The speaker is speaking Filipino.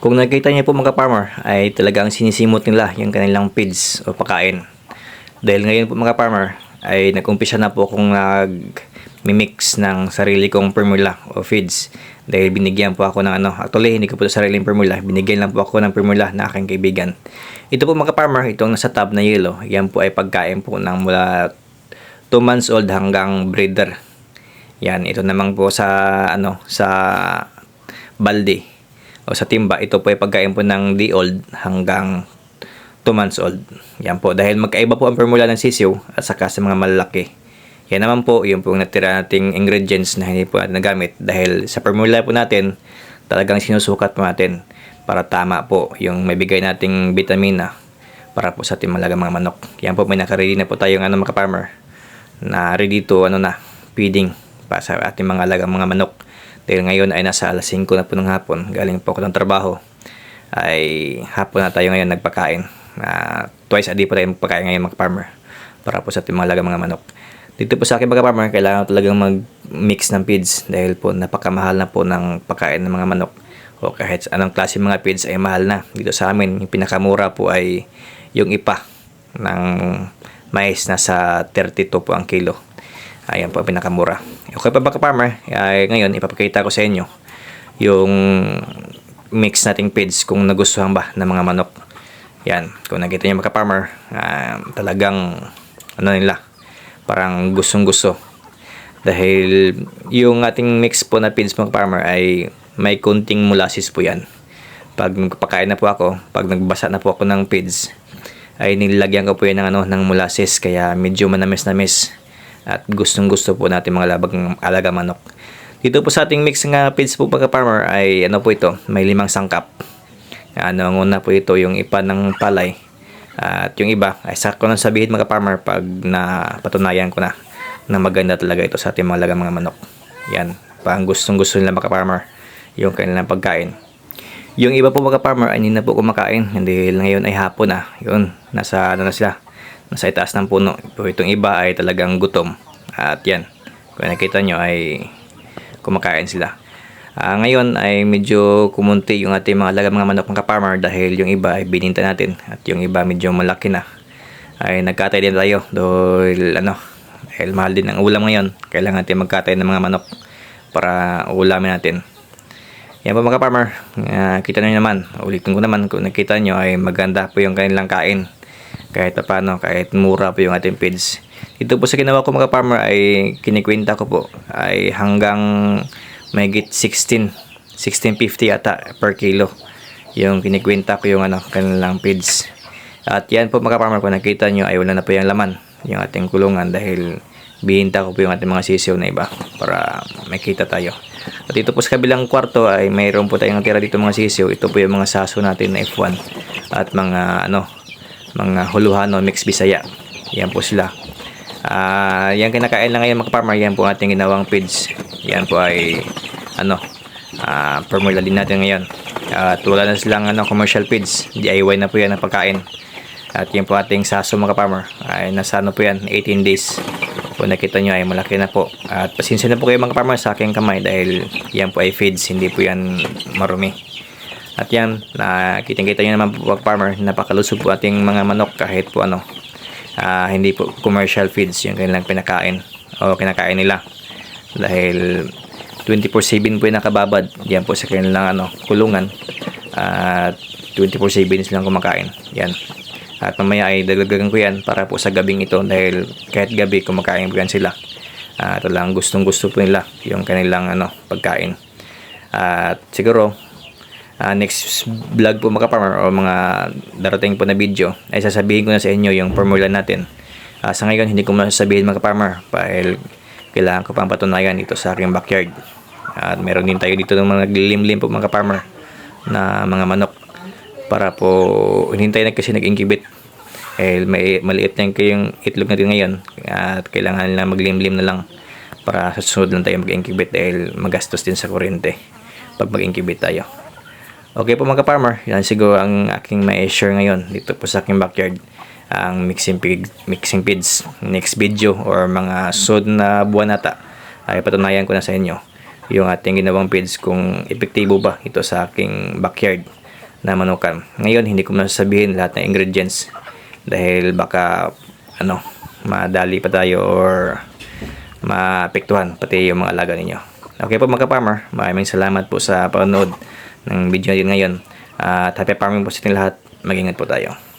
Kung nakita niyo po mga farmer ay talagang sinisimot nila yung kanilang feeds o pakain. Dahil ngayon po mga farmer ay nag-umpisa na po akong nag-mix ng sarili kong formula o feeds. Dahil binigyan po ako ng ano, actually hindi ko po sariling formula, binigyan lang po ako ng formula na aking kaibigan. Ito po mga farmer, itong nasa tab na yellow, yan po ay pagkain po ng mula 2 months old hanggang breeder. Yan, ito naman po sa ano, sa balde o sa timba. Ito po ay pagkain po ng day old hanggang 2 months old. Yan po, dahil magkaiba po ang formula ng sisiw at saka sa mga malalaki. Yan naman po, yung po natira nating ingredients na hindi po natin nagamit dahil sa formula po natin, talagang sinusukat po natin para tama po yung may bigay nating vitamina para po sa ating malaga mga manok. Yan po, may nakaready na po tayong ano mga farmer na ready to ano na feeding para sa ating mga alagang mga manok. Dahil ngayon ay nasa alas 5 na po ng hapon, galing po ako ng trabaho, ay hapon na tayo ngayon nagpakain. Na twice a day po tayo magpakain ngayon mga farmer para po sa ating mga alagang mga manok. Dito po sa akin mga farmer, kailangan talagang mag-mix ng feeds dahil po napakamahal na po ng pagkain ng mga manok. O kahit anong klase mga feeds ay mahal na. Dito sa amin, yung pinakamura po ay yung ipa ng mais na sa 32 po ang kilo. Ayan po pinakamura. Okay pa ba ka-farmer? Ay, ngayon, ipapakita ko sa inyo yung mix nating feeds kung nagustuhan ba ng mga manok. Yan, kung nakita niyo mga farmer ah, talagang ano nila, parang gustong gusto. Dahil yung ating mix po na feeds mga farmer ay may kunting molasses po yan. Pag nagpapakain na po ako, pag nagbasa na po ako ng feeds, ay nilagyan ko po yan ng, ano, ng molasses kaya medyo manamis-namis at gustong gusto po natin mga labag alaga manok. Dito po sa ating mix ng feeds po pagka farmer ay ano po ito, may limang sangkap. Ano, ang una po ito yung ipa ng palay. At yung iba ay sakto na sabihin mga farmer pag na patunayan ko na na maganda talaga ito sa ating mga alaga mga manok. Yan, pang gustong gusto nila mga farmer yung kanilang pagkain. Yung iba po mga farmer ay hindi na po kumakain dahil ngayon ay hapon na. Yun, nasa ano na sila, nasa itaas ng puno. Pero itong iba ay talagang gutom. At yan, kung nakita nyo ay kumakain sila. Ah, ngayon ay medyo kumunti yung ating mga alaga mga manok mga farmer dahil yung iba ay bininta natin at yung iba medyo malaki na. Ay nagkatay din tayo dahil ano, dahil mahal din ang ulam ngayon. Kailangan natin magkatay ng mga manok para ulamin natin. Yan po mga farmer, uh, kita nyo naman, ulitin ko naman kung nakita nyo ay maganda po yung kanilang kain. Kahit pa paano, kahit mura po yung ating feeds. Dito po sa ginawa ko mga farmer ay kinikwenta ko po ay hanggang may git 16, 1650 yata per kilo. Yung kinikwenta ko yung ano, kanilang feeds. At yan po mga farmer, kung nakita nyo ay wala na po yung laman, yung ating kulungan dahil bihinta ko po yung ating mga sisiw na iba para makita tayo. At dito po sa kabilang kwarto ay mayroon po tayong tira dito mga sisiw. Ito po yung mga saso natin na F1 at mga ano mga huluhano mix bisaya. Yan po sila. Ah, yan kinakain lang ngayon mga farmer. Yan po ating ginawang feeds. Yan po ay ano ah, formula din natin ngayon. At wala na silang ano, commercial feeds. DIY na po yan ang pagkain. At yan po ating saso mga farmer. Ay nasa ano po yan, 18 days. Kung nakita nyo ay malaki na po. At pasensya na po kayo mga farmer sa aking kamay dahil yan po ay feeds, hindi po yan marumi. At yan, nakitang-kita nyo naman po mga farmer, napakalusog po ating mga manok kahit po ano, ah, hindi po commercial feeds yung kanilang pinakain o kinakain nila. Dahil 24-7 po yung nakababad yan po sa kanilang ano, kulungan at 24-7 silang kumakain. Yan. At mamaya ay dagdagan ko yan para po sa gabing ito dahil kahit gabi kumakain po yan sila. At lang gustong gusto po nila yung kanilang ano, pagkain. At siguro ah, next vlog po mga farmer o mga darating po na video ay sasabihin ko na sa inyo yung formula natin. Ah, sa ngayon hindi ko masasabihin mga farmer dahil kailangan ko pang patunayan dito sa aking backyard. At meron din tayo dito ng mga naglilimlim po mga farmer na mga manok para po hinintay na kasi nag-incubate eh may maliit lang kayong itlog natin ngayon at kailangan nila maglimlim na lang para sa susunod lang tayo mag-incubate dahil magastos din sa kuryente pag mag-incubate tayo Okay po mga farmer yan siguro ang aking ma-share ngayon dito po sa aking backyard ang mixing, pig, mixing feeds next video or mga sud na buwan nata ay patunayan ko na sa inyo yung ating ginawang feeds kung epektibo ba ito sa aking backyard na manukan. Ngayon, hindi ko masasabihin lahat ng ingredients dahil baka ano, madali pa tayo or maapektuhan pati yung mga alaga ninyo. Okay po mga farmer, maraming salamat po sa panonood ng video yun ngayon. At happy farming po sa ating lahat. Mag-ingat po tayo.